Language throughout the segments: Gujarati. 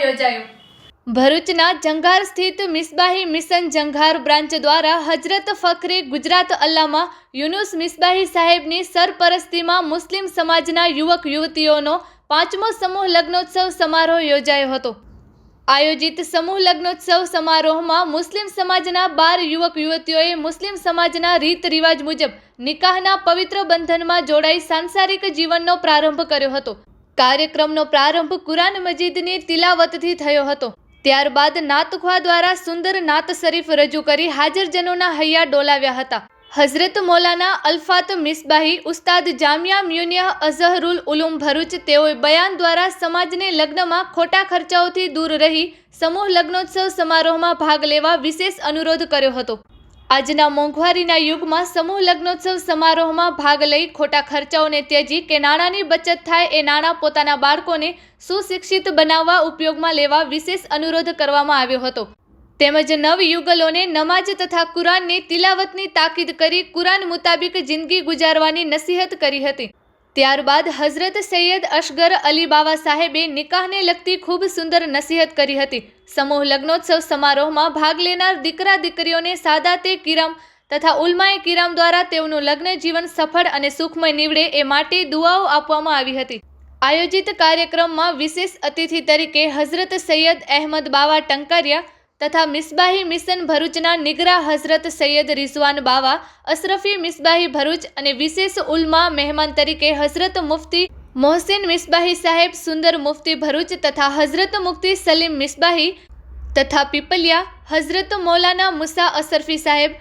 યોજાયો. ભરૂચના જંઘાર સ્થિત મિસબાહી મિશન જંઘાર બ્રાન્ચ દ્વારા હજરત ફખરે ગુજરાત અલ્લામા યુનુસ મિસબાહી સાહેબની સરપરસ્તીમાં મુસ્લિમ સમાજના યુવક યુવતીઓનો પાંચમો સમૂહ લગ્નોત્સવ સમારોહ યોજાયો હતો. આયોજિત સમૂહ લગ્નોત્સવ સમારોહમાં મુસ્લિમ સમાજના બાર યુવક યુવતીઓએ મુસ્લિમ સમાજના રીત રિવાજ મુજબ નિકાહના પવિત્ર બંધનમાં જોડાઈ સાંસારિક જીવનનો પ્રારંભ કર્યો હતો. કાર્યક્રમનો પ્રારંભ કુરાન મજીદની તિલાવતથી થયો હતો. ત્યારબાદ નાતખ્વા દ્વારા સુંદર નાત શરીફ રજૂ કરી હાજરજનોના હૈયા ડોલાવ્યા હતા. હઝરત મૌલાના અલ્ફાત મિસબાહી ઉસ્તાદ જામિયા મ્યુનિયા અઝહરુલ ઉલુમ ભરૂચ તેઓએ બયાન દ્વારા સમાજને લગ્નમાં ખોટા ખર્ચાઓથી દૂર રહી સમૂહ લગ્નોત્સવ સમારોહમાં ભાગ લેવા વિશેષ અનુરોધ કર્યો હતો. આજના મોંઘવારીના યુગમાં સમૂહ લગ્નોત્સવ સમારોહમાં ભાગ લઈ ખોટા ખર્ચાઓને ત્યજી કે નાણાંની બચત થાય એ નાણાં પોતાના બાળકોને સુશિક્ષિત બનાવવા ઉપયોગમાં લેવા વિશેષ અનુરોધ કરવામાં આવ્યો હતો. તેમજ નવયુગલોને નમાજ તથા કુરાનની તિલાવતની તાકીદ કરી કુરાન મુતાબિક જિંદગી ગુજારવાની નસીહત કરી હતી. ત્યારબાદ હઝરત સૈયદ અશગર અલી બાવા સાહેબે નિકાહને લગતી ખૂબ સુંદર નસીહત કરી હતી. સમૂહ લગ્નોત્સવ સમારોહમાં ભાગ લેનાર દીકરા દીકરીઓને સાદાતે કિરામ તથા ઉલમાએ કિરામ દ્વારા તેઓનું લગ્ન જીવન સફળ અને સુખમય નીવડે એ માટે દુઆઓ આપવામાં આવી હતી. આયોજિત કાર્યક્રમમાં વિશેષ અતિથિ તરીકે હઝરત સૈયદ અહેમદ બાવા ટંકારિયા તથા મિસબાહી મિશન ભરૂચના નિગરા હઝરત સૈયદ રિઝવાન બાવા, અશરફી મિસબાહી ભરૂચ અને વિશેષ ઉલમા મહેમાન તરીકે હઝરત મુફતી મોહસિન મિસબાહી સાહેબ, સુંદર મુફતી ભરૂચ તથા હઝરત મુફતી સલીમ મિસબાહી તથા પીપલિયા, હઝરત મૌલાના મુસા અશરફી સાહેબ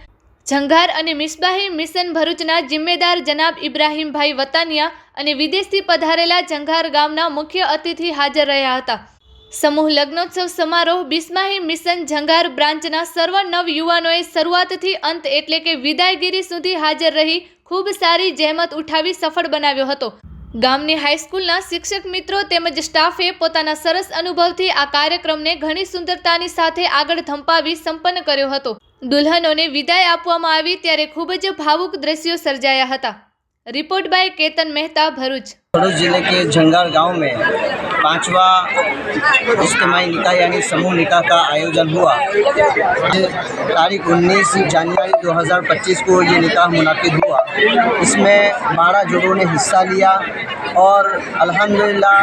જંઘાર અને મિસબાહી મિશન ભરૂચના જિમ્મેદાર જનાબ ઇબ્રાહીમભાઈ વતાનિયા અને વિદેશથી પધારેલા જંઘાર ગામના મુખ્ય અતિથિ હાજર રહ્યા હતા. સમૂહ લગ્નોત્સવ સમારોહ બિસ્માહી મિશન જંગાર બ્રાન્ચના સર્વ નવ યુવાનોએ શરૂઆતથી અંત એટલે કે વિદાયગીરી સુધી હાજર રહી, ખૂબ સારી જહેમત ઉઠાવી સફળ બનાવ્યો હતો. ગામની હાઈસ્કૂલના શિક્ષક મિત્રો તેમજ સ્ટાફે પોતાના સરસ અનુભવથી આ કાર્યક્રમને ઘણી સુંદરતાની સાથે આગળ ધંપાવી સંપન્ન કર્યો હતો. દુલ્હનોને વિદાય આપવામાં આવી ત્યારે ખૂબ જ ભાવુક દ્રશ્યો સર્જાયા હતા. Report by Ketan Mehta, Bharuch. پانچواں اجتماعی نکاح یعنی سموہ نکاح کا آیوجن ہوا۔ تاریخ انیس جنوری دو ہزار پچیس کو یہ نکاح منعقد ہوا۔ اس میں بارہ جوڑوں نے حصہ لیا اور الحمدللہ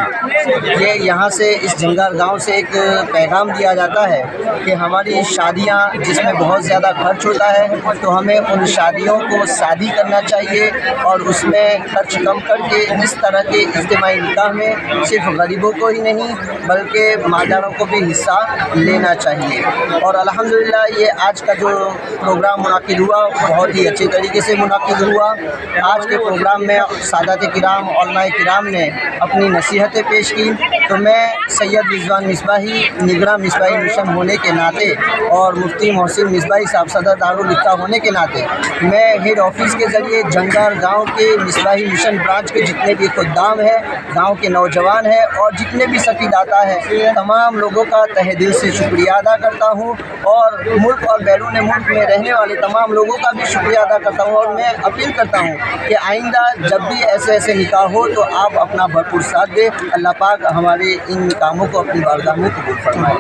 یہ یہاں سے اس جنگار گاؤں سے ایک پیغام دیا جاتا ہے کہ ہماری شادیاں جس میں بہت زیادہ خرچ ہوتا ہے تو ہمیں ان شادیوں کو شادی کرنا چاہیے اور اس میں خرچ کم کر کے اس طرح کے اجتماعی نکاح میں صرف غریبوں مردوں کو ہی نہیں، بلکہ مالداروں کو بھی حصہ لینا چاہیے۔ اور الحمدللہ یہ آج کا جو پروگرام منعقد ہوا، بہت ہی اچھی طریقے سے منعقد ہوا۔ آج کے پروگرام میں سادات کرام، علماء کرام نے اپنی نصیحتیں پیش کی۔ تو میں سید رضوان مصباحی نگراں مصباحی مشن ہونے کے ناطے اور مفتی محسن مصباحی صاحب صدر دارالکتا ہونے کے ناطے، میں ہیڈ آفس کے ذریعے جنگار گاؤں کے مصباحی مشن برانچ کے جتنے بھی خدام ہیں، گاؤں کے نوجوان ہیں اور جتنے بھی سکی داتا ہے تمام لوگوں کا تہ دل سے شکریہ ادا کرتا ہوں اور ملک اور بیرون ملک میں رہنے والے تمام لوگوں کا بھی شکریہ ادا کرتا ہوں اور میں اپیل کرتا ہوں کہ آئندہ جب بھی ایسے ایسے نکاح ہو تو آپ اپنا بھرپور ساتھ دیں۔ اللہ پاک ہمارے ان نکاموں کو اپنی بارگاہ میں قبول فرمائے۔